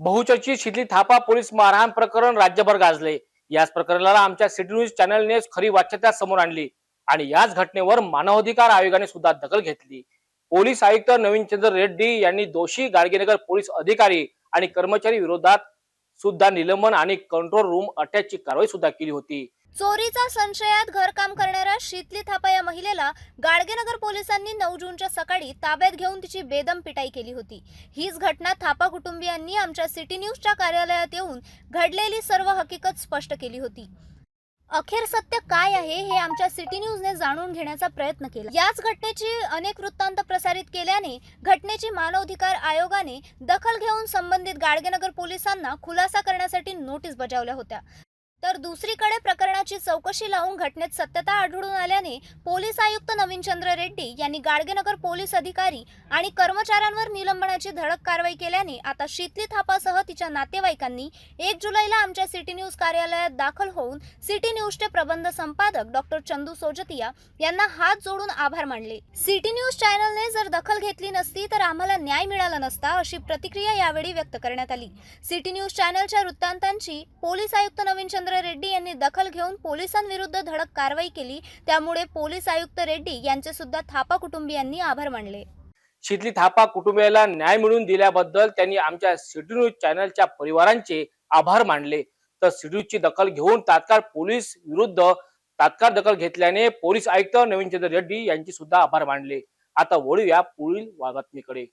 बहुचर्चित शिथली थापा पोलीस मारहाण प्रकरण राज्यभर गाजले. याच प्रकरणाला आमच्या सिटी न्यूज चॅनलने खरी वाच्यता समोर आणली आणि याच घटनेवर मानवाधिकार आयोगाने सुद्धा दखल घेतली. पोलीस आयुक्त नवीन चंद्र रेड्डी यांनी दोषी गाडगेनगर पोलीस अधिकारी आणि कर्मचारी विरोधात सुद्धा निलंबन आणि कंट्रोल रूम अटॅचची कारवाई सुद्धा केली होती. चोरीचा संशयात घरकाम करणाऱ्या शीतली थापा या महिलेला गाडगेनगर पोलिसांनी नऊ जूनच्या सकाळी ताब्यात घेऊन तिची बेदम पिटाई केली होती. हीच घटना थापा कुटुंबियांनी आमच्या सिटी न्यूजच्या कार्यालयात येऊन घडलेली सर्व हकीकत स्पष्ट केली होती. अखेर सत्य काय आहे हे आमच्या सिटी न्यूजने जाणून घेण्याचा प्रयत्न केला. याच घटनेची अनेक वृत्तांत प्रसारित केल्याने घटनेची मानवाधिकार आयोगाने दखल घेऊन संबंधित गाडगेनगर पोलिसांना खुलासा करण्यासाठी नोटीस बजावल्या होत्या. तर दुसरीकडे प्रकरणाची चौकशी लावून घटनेत सत्यता आढळून आल्याने पोलीस आयुक्त नवीनचंद्र रेड्डी यांनी गाडगेनगर पोलीस अधिकारी आणि कर्मचाऱ्यांवर निलंबनाची धडक कारवाई केल्याने आता शीतली थापासह तिच्या नातेवाईकांनी एक जुलैला आमच्या सिटी न्यूज कार्यालयात दाखल होऊन सिटी न्यूजचे प्रबंध संपादक डॉक्टर चंदू सोजतिया यांना हात जोडून आभार मानले. सिटी न्यूज चॅनलने जर दखल घेतली नसती तर आम्हाला न्याय मिळाला नसता अशी प्रतिक्रिया यावेळी व्यक्त करण्यात आली. सिटी न्यूज चॅनलच्या वृत्तांतांची पोलीस आयुक्त नवीनचंद्र रामचंद्र रेड्डी यांनी दखल घेऊन पोलिसांविरुद्ध धडक कारवाई केली. त्यामुळे पोलीस आयुक्त रेड्डी यांचे सुद्धा थापा कुटुंबियांनी आभार मानले. शितली थापा कुटुंबियाला न्याय मिळवून दिल्याबद्दल त्यांनी आमच्या सिटी न्यूज चॅनलच्या परिवारांचे आभार मानले. तर सिटी न्यूजची दखल घेऊन तात्काळ पोलीस विरुद्ध तात्काळ दखल घेतल्याने पोलीस आयुक्त नवीनचंद्र रेड्डी यांची सुद्धा आभार मानले. आता वळूया पुढील बातमीकडे